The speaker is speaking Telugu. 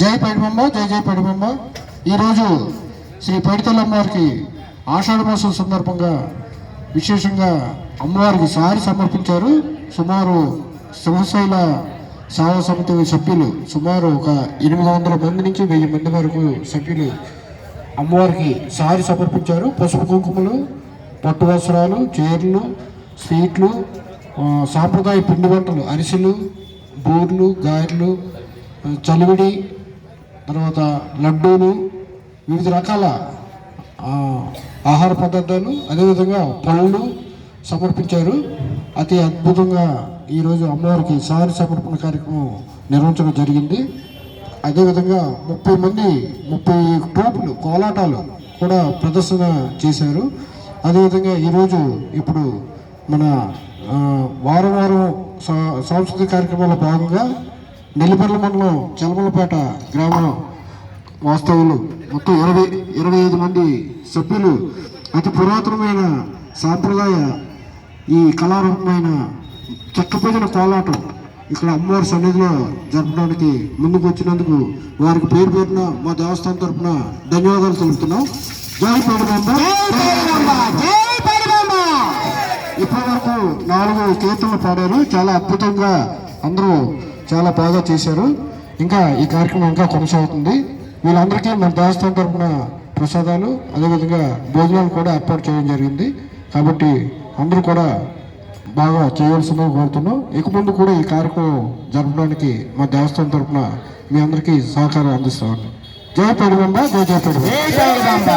జై పడిబొమ్మ జై జై పడిబొమ్మ ఈరోజు శ్రీ పడితల అమ్మవారికి ఆషాఢ మాసం సందర్భంగా విశేషంగా అమ్మవారికి సారి సమర్పించారు. సుమారు సింహశైల సేవా సమితి సభ్యులు సుమారు ఒక ఎనిమిది వందల మంది నుంచి వెయ్యి మంది వరకు సభ్యులు అమ్మవారికి సారి సమర్పించారు. పసుపు కుంకుమలు పట్టు వస్త్రాలు చీరలు స్వీట్లు సాంప్రదాయ పిండి వంటలు అరిసెలు బూర్లు గారెలు చలివిడి తర్వాత లడ్డూలు వివిధ రకాల ఆహార పదార్థాలు అదేవిధంగా పళ్ళు సమర్పించారు. అతి అద్భుతంగా ఈరోజు అమ్మవారికి సారి సమర్పణ కార్యక్రమం నిర్వహించడం జరిగింది. అదేవిధంగా ముప్పై మంది ముప్పై టోపులు కోలాటాలు కూడా ప్రదర్శన చేశారు. అదేవిధంగా ఈరోజు ఇప్పుడు మన వారం వారం సా- సాంస్కృతిక కార్యక్రమాల భాగంగా నెల్లిపర్ల మండలం చలమలపేట గ్రామం వాస్తవులు మొత్తం ఇరవై ఇరవై ఐదు మంది సభ్యులు అతి పురాతనమైన సాంప్రదాయ ఈ కళారూపమైన చెక్కపొదిన కోలాటం ఇక్కడ అమ్మవారి సన్నిధిలో జరపడానికి ముందుకు వచ్చినందుకు వారికి పేరు పేరున మా దేవస్థానం తరపున ధన్యవాదాలు తెలుపుతున్నాం. జై పేరు ఇప్పటి వరకు నాలుగు కీర్తనలు పాడారు. చాలా అద్భుతంగా అందరూ చాలా బాగా చేశారు. ఇంకా ఈ కార్యక్రమం ఇంకా కొనసాగుతుంది. వీళ్ళందరికీ మన దేవస్థానం తరపున ప్రసాదాలు అదేవిధంగా భోజనాలు కూడా ఏర్పాటు చేయడం జరిగింది. కాబట్టి అందరూ కూడా బాగా చేయవలసిందని కోరుతున్నాం. ఇక ముందు కూడా ఈ కార్యక్రమం జరపడానికి మా దేవస్థానం తరపున మీ అందరికీ సహకారం అందిస్తామండి. జయ పెడుగొండ జయ జయ